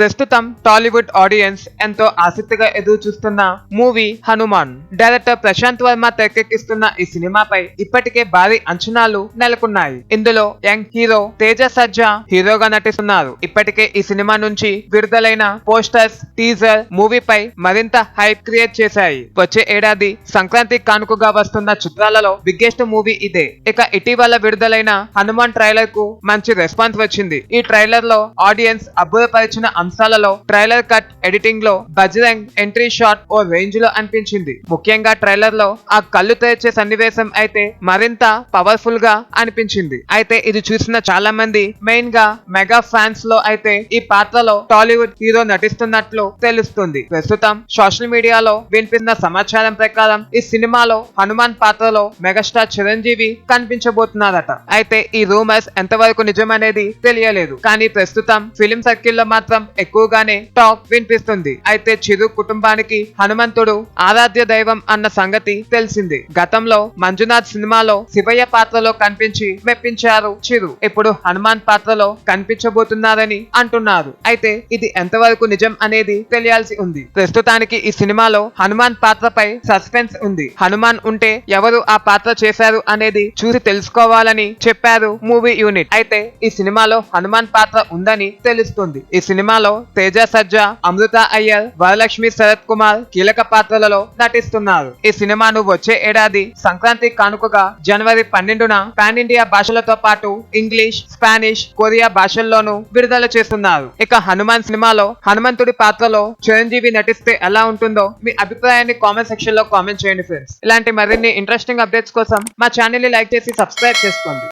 ప్రస్తుతం టాలీవుడ్ ఆడియన్స్ ఎంతో ఆసక్తిగా ఎదురు చూస్తున్న మూవీ హనుమాన్. డైరెక్టర్ ప్రశాంత్ వర్మ తెరకెక్కిస్తున్న ఈ సినిమాపై ఇప్పటికే భారీ అంచనాలు నెలకొన్నాయి. ఇందులో యంగ్ హీరో తేజ సజ్జా హీరోగా నటిస్తున్నారు. ఇప్పటికే ఈ సినిమా నుంచి విడుదలైన పోస్టర్స్ టీజర్ మూవీపై మరింత హైప్ క్రియేట్ చేశాయి. వచ్చే ఏడాది సంక్రాంతి కానుకగా వస్తున్న చిత్రాలలో బిగ్గెస్ట్ మూవీ ఇదే. ఇక ఇటీవల విడుదలైన హనుమాన్ ట్రైలర్కు మంచి రెస్పాన్స్ వచ్చింది. ఈ ట్రైలర్లో ఆడియన్స్ అబ్బురపరిచిన అంశాలలో ట్రైలర్ కట్ ఎడిటింగ్లో బజరంగ్ ఎంట్రీ షాట్ ఓ రేంజ్లో అనిపించింది. ముఖ్యంగా ట్రైలర్లో ఆ కళ్ళు తెరిచే సన్నివేశం అయితే మరింత పవర్ఫుల్గా అనిపించింది. అయితే ఇది చూసిన చాలా మంది మెయిన్గా మెగా ఫ్యాన్స్లో అయితే ఈ పాత్రలో టాలీవుడ్ హీరో నటిస్తున్నట్లు తెలుస్తుంది. ప్రస్తుతం సోషల్ మీడియాలో వినిపిస్తున్న సమాచారం ప్రకారం ఈ సినిమాలో హనుమాన్ పాత్రలో మెగాస్టార్ చిరంజీవి కనిపించబోతున్నారట. అయితే ఈ రూమర్స్ ఎంతవరకు నిజమనేది తెలియలేదు. కానీ ప్రస్తుతం ఫిలిం సర్కిల్లో మాత్రం ఎక్కువగానే టాక్ వినిపిస్తుంది. అయితే చిరు కుటుంబానికి హనుమంతుడు ఆరాధ్య దైవం అన్న సంగతి తెలిసింది. గతంలో మంజునాథ్ సినిమాలో శివయ్య పాత్రలో కనిపించి మెప్పించారు చిరు. ఇప్పుడు హనుమాన్ పాత్రలో కనిపించబోతున్నారని అంటున్నారు. అయితే ఇది ఎంతవరకు నిజం అనేది తెలియాల్సి ఉంది. ప్రస్తుతానికి ఈ సినిమాలో హనుమాన్ పాత్రపై సస్పెన్స్ ఉంది. హనుమాన్ ఉంటే ఎవరు ఆ పాత్ర చేశారు అనేది చూసి తెలుసుకోవాలని చెప్పారు మూవీ యూనిట్. అయితే ఈ సినిమాలో హనుమాన్ పాత్ర ఉందని తెలుస్తుంది. ఈ సినిమాలో సినిమాలో తేజ సజ్జా అమృత అయ్యర్ వరలక్ష్మి శరత్ కుమార్ కీలక పాత్రలలో నటిస్తున్నారు. ఈ సినిమాను వచ్చే ఏడాది సంక్రాంతి కానుకగా జనవరి పన్నెండున పాన్ ఇండియా భాషలతో పాటు ఇంగ్లీష్ స్పానిష్ కొరియా భాషల్లోనూ విడుదల చేస్తున్నారు. ఇక హనుమాన్ సినిమాలో హనుమంతుడి పాత్రలో చిరంజీవి నటిస్తే ఎలా ఉంటుందో మీ అభిప్రాయాన్ని కామెంట్ సెక్షన్లో కామెంట్ చేయండి ఫ్రెండ్స్. ఇలాంటి మరిన్ని ఇంట్రెస్టింగ్ అప్డేట్స్ కోసం మా ఛానల్ని లైక్ చేసి సబ్స్క్రైబ్ చేసుకోండి.